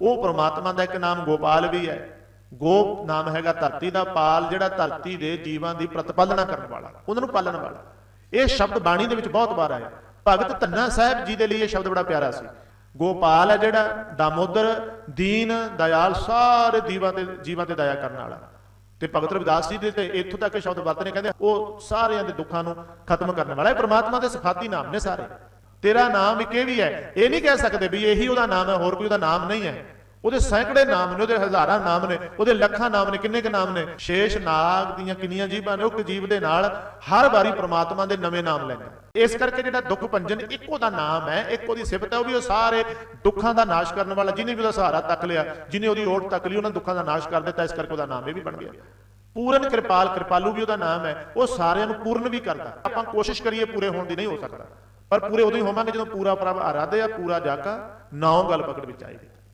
ਉਹ ਪ੍ਰਮਾਤਮਾ ਦਾ ਇੱਕ ਨਾਮ ਗੋਪਾਲ ਵੀ ਹੈ। ਗੋਪ ਨਾਮ ਹੈਗਾ ਧਰਤੀ ਦਾ, ਪਾਲ ਜਿਹੜਾ ਧਰਤੀ ਦੇ ਜੀਵਾਂ ਦੀ ਪ੍ਰਤਪਾਲਣਾ ਕਰਨ ਵਾਲਾ, ਉਹਨਾਂ ਨੂੰ ਪਾਲਣ ਵਾਲਾ। ਇਹ ਸ਼ਬਦ ਬਾਣੀ ਦੇ ਵਿੱਚ ਬਹੁਤ ਵਾਰ ਆਇਆ। ਭਗਤ ਧੰਨਾ ਸਾਹਿਬ ਜੀ ਦੇ ਲਈ ਇਹ ਸ਼ਬਦ ਬੜਾ ਪਿਆਰਾ ਸੀ। ਗੋਪਾਲ ਹੈ ਜਿਹੜਾ ਦਾਮੋਦਰ, ਦੀਨ, ਦਇਆਲ ਸਾਰੇ ਜੀਵਾਂ ਤੇ ਜੀਵਾਂ ਤੇ ਦਇਆ ਕਰਨ ਵਾਲਾ। ਤੇ ਭਗਤ ਰਵਿਦਾਸ ਜੀ ਦੇ ਤੇ ਇੱਥੋਂ ਤੱਕ ਇਹ ਸ਼ਬਦ ਵਰਤਨੇ ਕਹਿੰਦੇ ਉਹ ਸਾਰਿਆਂ ਦੇ ਦੁੱਖਾਂ ਨੂੰ ਖਤਮ ਕਰਨ ਵਾਲਾ। ਇਹ ਪ੍ਰਮਾਤਮਾ ਦੇ ਸਿਫਾਤੀ ਨਾਮ ਨੇ ਸਾਰੇ। ਤੇਰਾ ਨਾਮ ਇੱਕ ਇਹ ਵੀ ਹੈ, ਇਹ ਨਹੀਂ ਕਹਿ ਸਕਦੇ ਵੀ ਇਹੀ ਉਹਦਾ ਨਾਮ ਹੈ, ਹੋਰ ਕੋਈ ਉਹਦਾ ਨਾਮ ਨਹੀਂ ਹੈ। ਉਹਦੇ ਸੈਂਕੜੇ ਨਾਮ ਨੇ, ਉਹਦੇ ਹਜ਼ਾਰਾਂ ਨਾਮ ਨੇ, ਉਹਦੇ ਲੱਖਾਂ ਨਾਮ ਨੇ, ਕਿੰਨੇ ਕ ਨਾਮ ਨੇ? ਸ਼ੇਸ਼ ਨਾਗ ਦੀਆਂ ਕਿੰਨੀਆਂ ਜੀਵਾਂ ਨੇ, ਉਹ ਇੱਕ ਜੀਵ ਦੇ ਨਾਲ ਹਰ ਵਾਰੀ ਪ੍ਰਮਾਤਮਾ ਦੇ ਨਵੇਂ ਨਾਮ ਲੈਂਦਾ ਇਸ ਕਰਕੇ ਜਿਹੜਾ ਦੁੱਖ ਭੰਜਨ ਇੱਕੋ ਦਾ ਨਾਮ ਹੈ, ਇੱਕੋ ਦੀ ਸਿਫਤ ਹੈ, ਉਹ ਵੀ ਉਹ ਸਾਰੇ ਦੁੱਖਾਂ ਦਾ ਨਾਸ਼ ਕਰਨ ਵਾਲਾ ਜਿਹਨੇ ਵੀ ਉਹਦਾ ਸਹਾਰਾ ਤੱਕ ਲਿਆ ਜਿਹਨੇ ਉਹਦੀ ਓਟ ਤੱਕ ਲਈ, ਉਹਨਾਂ ਦੁੱਖਾਂ ਦਾ ਨਾਸ਼ ਕਰ ਦਿੱਤਾ, ਇਸ ਕਰਕੇ ਉਹਦਾ ਨਾਮ ਇਹ ਵੀ ਬਣ ਗਿਆ। ਪੂਰਨ ਕਿਰਪਾਲ, ਕਿਰਪਾਲੂ ਵੀ ਉਹਦਾ ਨਾਮ ਹੈ, ਉਹ ਸਾਰਿਆਂ ਨੂੰ ਪੂਰਨ ਵੀ ਕਰਦਾ। ਆਪਾਂ ਕੋਸ਼ਿਸ਼ ਕਰੀਏ ਪੂਰੇ ਹੋਣ ਦੀ, ਨਹੀਂ ਹੋ ਸਕਦਾ। ਪਰ ਪੂਰੇ ਉਦੋਂ ਹੀ ਹੋਵਾਂਗੇ ਜਦੋਂ ਪੂਰਾ ਪ੍ਰਭ ਆਰਾਧਿਆ, ਪੂਰਾ ਜਾਕਾ ਨੌ ਗੱਲ ਪਕੜ ਵਿੱਚ ਆਏਗੀ।